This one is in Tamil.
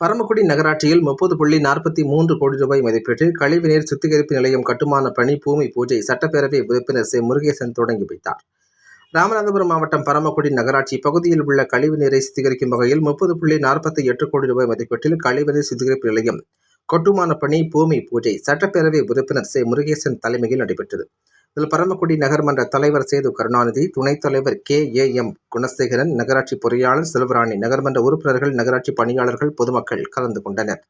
பரமக்குடி நகராட்சியில் முப்பது புள்ளி நாற்பத்தி மூன்று கோடி ரூபாய் மதிப்பீட்டில் கழிவுநீர் சுத்திகரிப்பு நிலையம் கட்டுமான பணி பூமி பூஜை சட்டப்பேரவை உறுப்பினர் சே. முருகேசன் தொடங்கி வைத்தார். ராமநாதபுரம் மாவட்டம் பரமக்குடி நகராட்சி பகுதியில் உள்ள கழிவுநீரை சுத்திகரிக்கும் வகையில் முப்பது புள்ளி நாற்பத்தி எட்டு கோடி ரூபாய் மதிப்பீட்டில் கழிவுநீர் சுத்திகரிப்பு நிலையம் கட்டுமான பணி பூமி பூஜை சட்டப்பேரவை உறுப்பினர் சே. முருகேசன் தலைமையில் நடைபெற்றது. இதில் பரமக்குடி நகர்மன்ற தலைவர் சேது கருணாநிதி துணைத் தலைவர் கே. ஏ. எம். குணசேகரன் நகராட்சி பொறியாளர் செல்வராணி நகர்மன்ற உறுப்பினர்கள் நகராட்சி பணியாளர்கள் பொதுமக்கள் கலந்து கொண்டனர்.